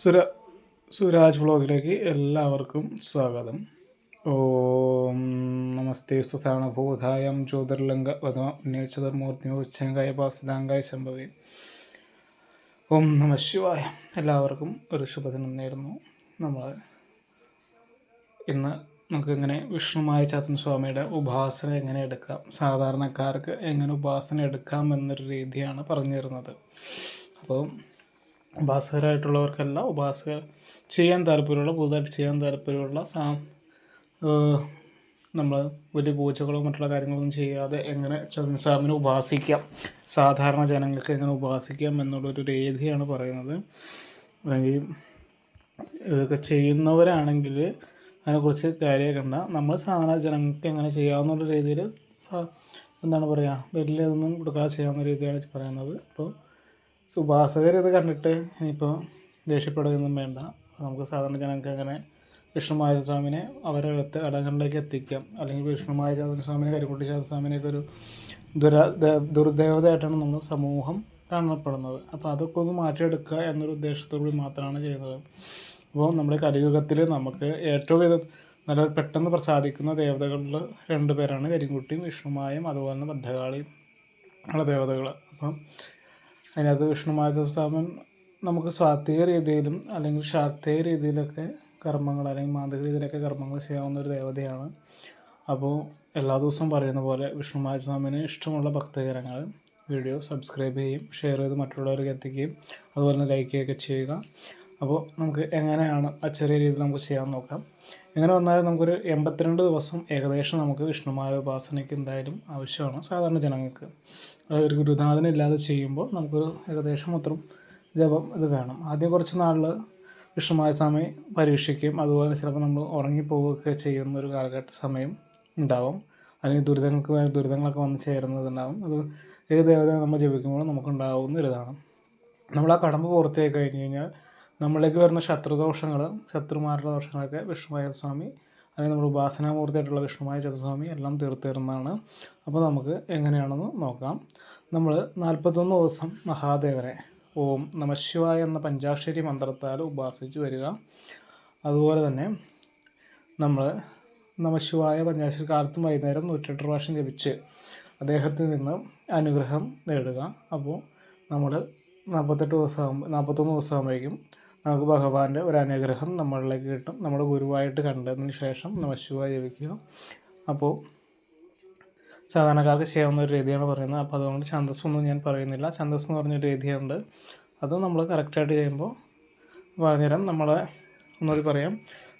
സുര സുരാജ് വ്ളോഗിലേക്ക് എല്ലാവർക്കും സ്വാഗതം. ഓം നമസ്തേ സുധാണഭൂതായം ജ്യോതിർലിംഗ വധമൂർത്തിമോച്ചങ്കായ പാസിതാങ്കായ ശംഭവേ. ഓം നമ ശിവായ. എല്ലാവർക്കും ഒരു ശുഭദിനം നേരുന്നു. നമ്മൾ ഇന്ന് നമുക്ക് എങ്ങനെ വിഷ്ണുമായ ചാത്തൻ സ്വാമിയുടെ ഉപാസന എങ്ങനെ എടുക്കാം? സാധാരണക്കാർക്ക് എങ്ങനെ ഉപാസന എടുക്കാം എന്നൊരു രീതിയാണ് പറഞ്ഞു തരുന്നത് അപ്പോൾ ഉപാസകരായിട്ടുള്ളവർക്കല്ല ഉപാസകർ ചെയ്യാൻ താല്പര്യമുള്ള പുതുതായിട്ട് ചെയ്യാൻ താല്പര്യമുള്ള സാ നമ്മൾ വലിയ പൂജകളോ മറ്റുള്ള കാര്യങ്ങളൊന്നും ചെയ്യാതെ എങ്ങനെ ചതുസാമിനെ ഉപാസിക്കാം സാധാരണ ജനങ്ങൾക്ക് എങ്ങനെ ഉപാസിക്കാം എന്നുള്ളൊരു രീതിയാണ് പറയുന്നത്. അല്ലെങ്കിൽ ഇതൊക്കെ ചെയ്യുന്നവരാണെങ്കിൽ അതിനെക്കുറിച്ച് കാര്യമാക്കണ്ട നമ്മൾ സാധാരണ ജനങ്ങൾക്ക് എങ്ങനെ ചെയ്യാവുന്ന രീതിയിൽ എന്താണ് പറയുക വലിയ ഇതൊന്നും കൊടുക്കാതെ ചെയ്യാവുന്ന രീതിയാണ് പറയുന്നത്. അപ്പോൾ ഉപാസകർ ഇത് കണ്ടിട്ട് ഇനിയിപ്പോൾ ദേഷ്യപ്പെടുകയൊന്നും വേണ്ട. നമുക്ക് സാധാരണ ജനങ്ങൾക്ക് അങ്ങനെ വിഷ്ണുമായ സ്വാമിനെ അവരെ അടങ്ങളിലേക്ക് എത്തിക്കാം. അല്ലെങ്കിൽ വിഷ്ണുമായ സ്വാമിനെ കരിക്കുട്ടി സ്വാമിനെയൊക്കെ ഒരു ദുര ദുർദേവതയായിട്ടാണ് നമ്മൾ സമൂഹം കാണപ്പെടുന്നത്. അപ്പോൾ അതൊക്കെ ഒന്ന് മാറ്റിയെടുക്കുക എന്നൊരു ഉദ്ദേശത്തോടുകൂടി മാത്രമാണ് ചെയ്യുന്നത്. അപ്പോൾ നമ്മുടെ കലിയുഗത്തിൽ നമുക്ക് ഏറ്റവും ഇത് നല്ല പെട്ടെന്ന് പ്രസാദിക്കുന്ന ദേവതകളിൽ രണ്ട് പേരാണ് കരിങ്കുട്ടിയും വിഷ്ണുമായും അതുപോലെ തന്നെ ഭദ്രകാളിയും ഉള്ള ദേവതകൾ അപ്പം അതിനകത്ത് വിഷ്ണുമായ സ്വാമൻ നമുക്ക് സ്വാത്വിക രീതിയിലും അല്ലെങ്കിൽ ശാക്തിക രീതിയിലൊക്കെ കർമ്മങ്ങൾ അല്ലെങ്കിൽ മാന്ത്രിക രീതിയിലൊക്കെ കർമ്മങ്ങൾ ചെയ്യാവുന്ന ഒരു ദേവതയാണ്. അപ്പോൾ എല്ലാ ദിവസവും പറയുന്ന പോലെ വിഷ്ണുമായ സ്വാമിന് ഇഷ്ടമുള്ള ഭക്തകരങ്ങൾ വീഡിയോ സബ്സ്ക്രൈബ് ചെയ്യും ഷെയർ ചെയ്ത് മറ്റുള്ളവർക്ക് എത്തിക്കുകയും അതുപോലെ തന്നെ ലൈക്ക് ചെയ്യുകയൊക്കെ ചെയ്യുക. അപ്പോൾ നമുക്ക് എങ്ങനെയാണ് ആ ചെറിയ രീതിയിൽ നമുക്ക് ചെയ്യാൻ നോക്കാം. എങ്ങനെ വന്നാലും നമുക്കൊരു എൺപത്തിരണ്ട് ദിവസം ഏകദേശം നമുക്ക് വിഷ്ണുമായ ഉപാസനയ്ക്ക് എന്തായാലും ആവശ്യമാണ് സാധാരണ ജനങ്ങൾക്ക്. ഒരു ഗുരുനാഥനില്ലാതെ ചെയ്യുമ്പോൾ നമുക്കൊരു ഏകദേശം അത്രയും ജപം ഇത് വേണം. ആദ്യം കുറച്ച് നാളിൽ വിഷ്ണുമായ സമയം പരീക്ഷിക്കുകയും അതുപോലെ ചിലപ്പോൾ നമ്മൾ ഉറങ്ങിപ്പോവുകയൊക്കെ ചെയ്യുന്ന ഒരു കാലഘട്ട സമയം ഉണ്ടാവും. അല്ലെങ്കിൽ ദുരിതങ്ങൾക്ക് ദുരിതങ്ങളൊക്കെ വന്ന് ചേരുന്നതുണ്ടാവും. അത് ഏത് ദേവത നമ്മൾ ജപിക്കുമ്പോൾ നമുക്കുണ്ടാവുന്ന ഒരു ഇതാണ് നമ്മൾ ആ കടമ്പ് പൂർത്തിയായി കഴിഞ്ഞ് കഴിഞ്ഞാൽ നമ്മളിലേക്ക് വരുന്ന ശത്രുദോഷങ്ങൾ ശത്രുമാരുടെ ദോഷങ്ങളൊക്കെ വിഷ്ണുമായ സ്വാമി അല്ലെങ്കിൽ നമ്മൾ ഉപാസനാമൂർത്തിയായിട്ടുള്ള വിഷ്ണുമായ ചതുസ്വാമി എല്ലാം തീർത്തു തരുന്നതാണ് അപ്പോൾ നമുക്ക് എങ്ങനെയാണെന്ന് നോക്കാം. നമ്മൾ നാൽപ്പത്തൊന്ന് ദിവസം മഹാദേവനെ ഓം നമശിവായ എന്ന പഞ്ചാക്ഷരി മന്ത്രത്താൽ ഉപാസിച്ച് വരിക. അതുപോലെ തന്നെ നമ്മൾ നമശിവായ പഞ്ചാക്ഷരി കാലത്തും വൈകുന്നേരം നൂറ്റെട്ട് പ്രാവശ്യം ജപിച്ച് അദ്ദേഹത്തിൽ നിന്ന് അനുഗ്രഹം നേടുക. അപ്പോൾ നമ്മൾ നാൽപ്പത്തെട്ട് ദിവസമാകുമ്പോൾ നാൽപ്പത്തൊന്ന് ദിവസമാകുമ്പോഴേക്കും നമുക്ക് ഭഗവാന്റെ ഒരു അനുഗ്രഹം നമ്മളിലേക്ക് കിട്ടും. നമ്മൾ ഗുരുവായിട്ട് കണ്ടതിന് ശേഷം നമശിവായ ജപിക്കുക അപ്പോൾ സാധാരണക്കാർക്ക് ചെയ്യാവുന്ന ഒരു രീതിയാണ് പറയുന്നത്. അപ്പോൾ അതുകൊണ്ട് ഛന്ദസ് ഛന്തസ്സൊന്നും ഞാൻ പറയുന്നില്ല. ഛന്ദസ് എന്ന് പറഞ്ഞൊരു രീതിയുണ്ട്. അത് നമ്മൾ കറക്റ്റായിട്ട് ചെയ്യുമ്പോൾ പറഞ്ഞുതരാം നമ്മളെ ഒന്നുകൂടി പറയാം.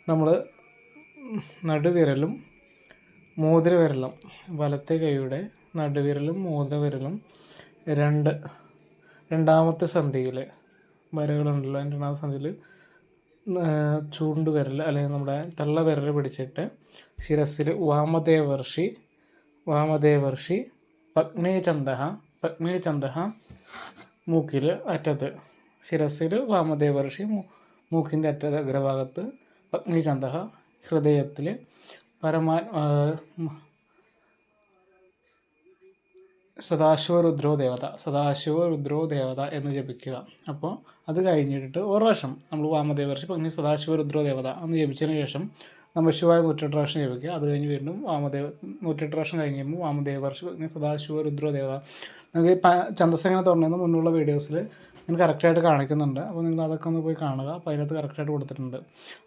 നമ്മൾ നടുവിരലും മോതിരവിരലും വലത്തെ കൈയുടെ നടുവിരലും മോതിരവിരലും രണ്ട് രണ്ടാമത്തെ സന്ധിയിൽ വരകളുണ്ടല്ലോ അതിന്റെ രണ്ടാമത്തെ സന്ധിയിൽ ചൂണ്ടുവിരൽ അല്ലെങ്കിൽ നമ്മുടെ തള്ളവിരൽ പിടിച്ചിട്ട് ശിരസിൽ വാമദേവർഷി വാമദേവർഷി പഗ്നേചന്ദ പഗ്നേചന്ദ മൂക്കിൽ അറ്റത്ത്. ശിരസിൽ വാമദേവർഷി മൂക്കിന്റെ അറ്റത്ത് അഗ്രഭാഗത്ത് പഗ്നിചന്ദ ഹൃദയത്തിൽ പരമാ സദാശിവ രുദ്രോ ദേവത സദാശിവ രുദ്രോ ദേവത എന്ന് ജപിക്കുക. അപ്പോൾ അത് കഴിഞ്ഞിട്ട് ഒരു പ്രാവശ്യം നമ്മൾ വാമദേവർഷം അങ്ങനെ സദാശിവ രുദ്രോ ദേവത എന്ന് ജപിച്ചതിന് ശേഷം നമ്മൾ ശിവായ നൂറ്റെട്ട് പ്രാവശ്യം ജപിക്കുക. അത് കഴിഞ്ഞ് വീണ്ടും വാമദേവ നൂറ്റെട്ട് പ്രാവശ്യം കഴിഞ്ഞ് കഴിയുമ്പോൾ വാമദേവർഷി അങ്ങനെ സദാശിവ രുദ്രോ ദേവത നമുക്ക് ചന്ദ്രസേന തുടങ്ങുന്ന മുന്നുള്ള വീഡിയോസിൽ ഞാൻ കറക്റ്റായിട്ട് കാണിക്കുന്നുണ്ട്. അപ്പോൾ നിങ്ങൾ അതൊക്കെ ഒന്ന് പോയി കാണുക. അപ്പോൾ അതിനകത്ത് കറക്റ്റായിട്ട് കൊടുത്തിട്ടുണ്ട്.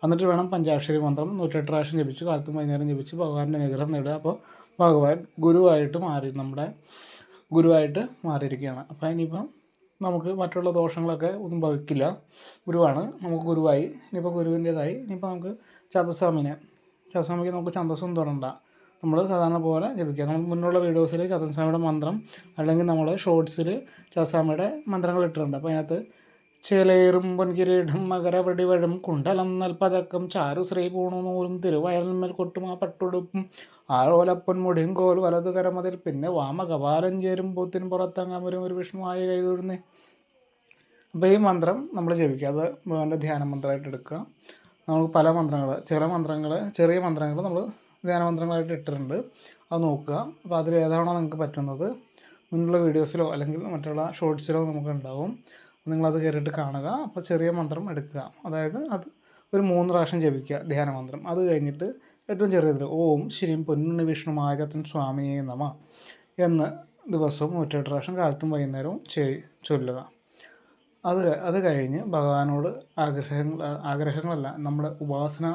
എന്നിട്ട് വേണം പഞ്ചാക്ഷരി മന്ത്രം നൂറ്റെട്ട് പ്രാവശ്യം ജപിച്ചു. കാലത്തും വൈകുന്നേരം ജപിച്ച് ഭഗവാന്റെ അനുഗ്രഹം നേടുക. അപ്പോൾ ഭഗവാൻ ഗുരുവായിട്ട് മാറി നമ്മുടെ ഗുരുവായിട്ട് മാറിയിരിക്കുകയാണ്. അപ്പോൾ ഇനിയിപ്പം നമുക്ക് മറ്റുള്ള ദോഷങ്ങളൊക്കെ ഒന്നും ഭവിക്കില്ല ഗുരുവാണ് നമുക്ക് ഗുരുവായി ഇനിയിപ്പോൾ ഗുരുവിന്റേതായി ഇനിയിപ്പോൾ നമുക്ക് ചതുസ്വാമിനെ ചതുസ്വാമിക്ക് നമുക്ക് ചന്തസ്സും തുടണ്ട. നമ്മൾ സാധാരണ പോലെ ജപിക്കുക. നമ്മൾ മുന്നുള്ള വീഡിയോസിൽ ചതുസ്വാമിയുടെ മന്ത്രം അല്ലെങ്കിൽ നമ്മൾ ഷോർട്സിൽ ചതുസ്വാമിയുടെ മന്ത്രങ്ങൾ ഇട്ടിട്ടുണ്ട്. അപ്പോൾ അതിനകത്ത് ചേലേറും പൊൻകിരീടം മകരവടിവഴും കുണ്ടലം നൽപതക്കം ചാരു ശ്രീ പൂണുനൂലും തിരുവയൽമേൽ കൊട്ടും ആ പട്ടുടുപ്പും ആരോലപ്പൻ മുടിയും കോൽ വലതു കരമതിൽ പിന്നെ വാമകപാലം ചേരും പൂത്തിന് പുറത്തങ്ങാമരും ഒരു വിഷ്ണുവായ കൈതൊഴുന്നേ അപ്പോൾ ഈ മന്ത്രം നമ്മൾ ജപിക്കുക. അത് ഭഗവാന്റെ ധ്യാന മന്ത്രമായിട്ട് എടുക്കുക. നമുക്ക് പല മന്ത്രങ്ങൾ ചില മന്ത്രങ്ങൾ ചെറിയ മന്ത്രങ്ങൾ നമ്മൾ ധ്യാന മന്ത്രങ്ങളായിട്ട് ഇട്ടിട്ടുണ്ട്. അത് നോക്കുക. അപ്പോൾ അതിൽ ഏതാണോ നിങ്ങൾക്ക് പറ്റുന്നത്. മുന്നുള്ള വീഡിയോസിലോ അല്ലെങ്കിൽ മറ്റുള്ള ഷോർട്സിലോ നമുക്ക് ഉണ്ടാവും നിങ്ങളത് കയറിയിട്ട് കാണുക. അപ്പോൾ ചെറിയ മന്ത്രം എടുക്കുക. അതായത് അത് ഒരു മൂന്ന് പ്രാവശ്യം ജപിക്കുക. ധ്യാന മന്ത്രം. അത് കഴിഞ്ഞിട്ട് ഏറ്റവും ചെറിയത് ഓം ശ്രീം പൊന്നുണ്ണി വിഷ്ണുമായകത്തൻ സ്വാമിയെ നമ എന്ന് ദിവസവും നൂറ്റെട്ട് പ്രാവശ്യം കാലത്തും വൈകുന്നേരവും ചൊല്ലുക. അത് അത് കഴിഞ്ഞ് ഭഗവാനോട് ആഗ്രഹങ്ങൾ ആഗ്രഹങ്ങളല്ല നമ്മുടെ ഉപാസന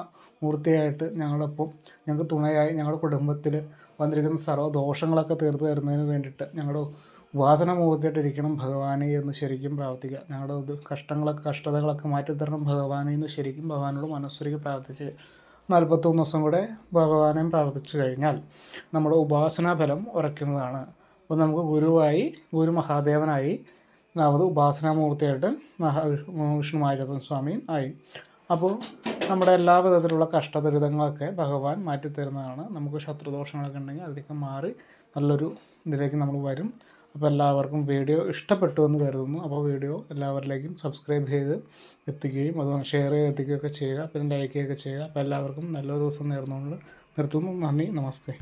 മൂർത്തിയായിട്ട് ഞങ്ങളൊപ്പം ഞങ്ങൾക്ക് തുണയായി ഞങ്ങളുടെ കുടുംബത്തിൽ വന്നിരിക്കുന്ന സർവ ദോഷങ്ങളൊക്കെ തീർത്ത് തരുന്നതിന് വേണ്ടിയിട്ട് ഞങ്ങളുടെ ഉപാസന മുഖത്തിട്ടിരിക്കണം ഭഗവാനെ എന്ന് ശരിക്കും പ്രാർത്ഥിക്കുക. ഞങ്ങളുടെ കഷ്ടങ്ങളൊക്കെ കഷ്ടതകളൊക്കെ മാറ്റിത്തരണം ഭഗവാനെ എന്ന് ശരിക്കും ഭഗവാനോട് മനസ്സൊരുക്കി പ്രാർത്ഥിച്ച് നാൽപ്പത്തൊന്ന് ദിവസം കൂടെ ഭഗവാനെ പ്രാർത്ഥിച്ചു കഴിഞ്ഞാൽ നമ്മുടെ ഉപാസനാ ഫലം ഉറയ്ക്കുന്നതാണ്. അപ്പോൾ നമുക്ക് ഗുരുവായി ഗുരു മഹാദേവനായി രണ്ടാമത് ഉപാസനാമൂർത്തിയായിട്ട് മഹാ വിഷ്ണു മായചന്ദ്രൻ സ്വാമിയും ആയി. അപ്പോൾ നമ്മുടെ എല്ലാ വിധത്തിലുള്ള കഷ്ടദുരിതങ്ങളൊക്കെ ഭഗവാൻ മാറ്റിത്തരുന്നതാണ്. നമുക്ക് ശത്രുദോഷങ്ങളൊക്കെ ഉണ്ടെങ്കിൽ അതിലേക്ക് മാറി നല്ലൊരു ഇതിലേക്ക് നമ്മൾ വരും. അപ്പോൾ എല്ലാവർക്കും വീഡിയോ ഇഷ്ടപ്പെട്ടു എന്ന് കരുതുന്നു. അപ്പോൾ വീഡിയോ എല്ലാവരിലേക്കും സബ്സ്ക്രൈബ് ചെയ്ത് എത്തിക്കുകയും അതുപോലെ ഷെയർ ചെയ്ത് എത്തിക്കുകയൊക്കെ ചെയ്യുക. പിന്നെ ലൈക്ക് ചെയ്യുകയൊക്കെ ചെയ്യുക. അപ്പോൾ എല്ലാവർക്കും നല്ലൊരു ദിവസം നേർന്നുകൊണ്ട് നിർത്തുന്നു. നന്ദി. നമസ്തേ.